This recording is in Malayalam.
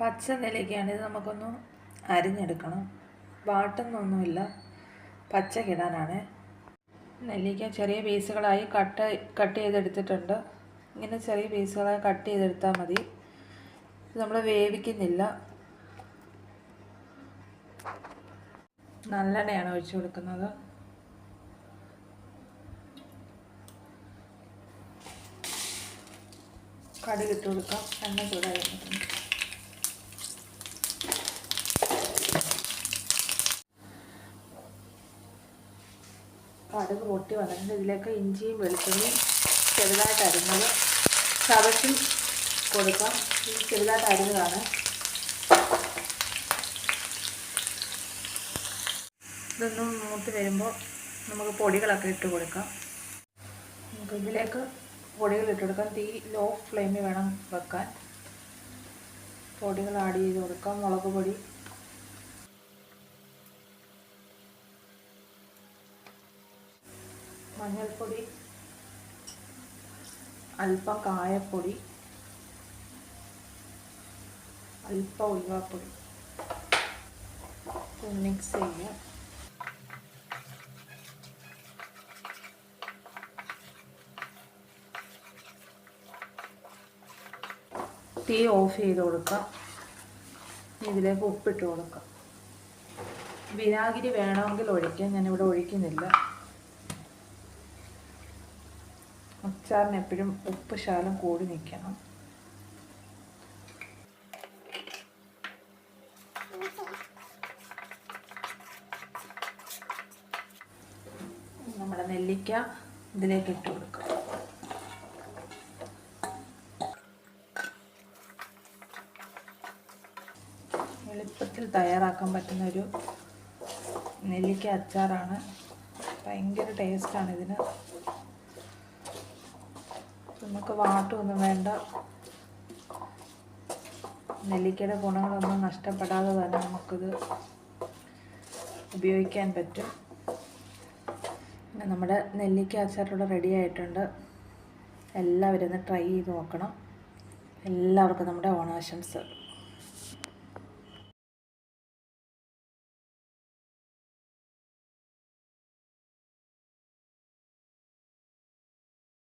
പച്ച നിലയ്ക്കാണ് ഇത് നമുക്കൊന്ന് അരിഞ്ഞെടുക്കണം. വാട്ടുന്നൊന്നുമില്ല. പച്ചക്കിടാനാണ് നെല്ലിക്ക ചെറിയ പീസുകളായി കട്ട് കട്ട് ചെയ്തെടുത്തിട്ടുണ്ട്. ഇങ്ങനെ ചെറിയ പീസുകളായി കട്ട് ചെയ്തെടുത്താൽ മതി. നമ്മൾ വേവിക്കുന്നില്ല. നല്ലെണ്ണയാണ് ഒഴിച്ചു കൊടുക്കുന്നത്. കടുകിട്ട് കൊടുക്കാം. എണ്ണ ചൂടായി വന്നിട്ടുണ്ട് കടുക് പൊട്ടി വന്നിട്ടുണ്ട്. ഇതിലേക്ക് ഇഞ്ചിയും വെളുത്തുള്ളിയും ചെറുതായിട്ട് അരിഞ്ഞത് ചതച്ചും കൊടുക്കാം. ഇത് ചെറുതായിട്ട് അരിഞ്ഞതാണ്. ഇതൊന്നും മൂത്ത് വരുമ്പോൾ നമുക്ക് പൊടികളൊക്കെ ഇട്ട് കൊടുക്കാം. നമുക്ക് ഇതിലേക്ക് പൊടികൾ ഇട്ട് കൊടുക്കാം. തീ ലോ ഫ്ലെയിമിൽ വേണം വെക്കാൻ. പൊടികൾ ആഡ് ചെയ്ത് കൊടുക്കാം. മുളക് പൊടി മഞ്ഞൾപ്പൊടി അല്പം കായപ്പൊടി അല്പം ഉലുവാപ്പൊടി. മിക്സ് ചെയ്യുക തീ ഓഫ് ചെയ്ത് കൊടുക്കാം. ഇതിലേക്ക് ഉപ്പിട്ട് കൊടുക്കാം. വിനാഗിരി വേണമെങ്കിൽ ഒഴിക്കാം. ഞാനിവിടെ ഒഴിക്കുന്നില്ല. അച്ചാറിന് എപ്പോഴും ഉപ്പ് ശാലം കൂടി നിൽക്കണം നമ്മുടെ നെല്ലിക്ക ഇതിലേക്ക് ഇട്ട് കൊടുക്കാം. എളുപ്പത്തിൽ തയ്യാറാക്കാൻ പറ്റുന്ന ഒരു നെല്ലിക്ക അച്ചാറാണ്. ഭയങ്കര ടേസ്റ്റാണ് ഇതിന്. നമുക്ക് വാട്ടൊന്നും വേണ്ട. നെല്ലിക്കയുടെ ഗുണങ്ങളൊന്നും നഷ്ടപ്പെടാതെ തന്നെ നമുക്കിത് ഉപയോഗിക്കാൻ പറ്റും. നമ്മുടെ നെല്ലിക്ക അച്ചാറിവിടെ റെഡി ആയിട്ടുണ്ട്. എല്ലാവരും ഒന്ന് ട്രൈ ചെയ്ത് നോക്കണം. എല്ലാവർക്കും നമ്മുടെ ഓണാശംസ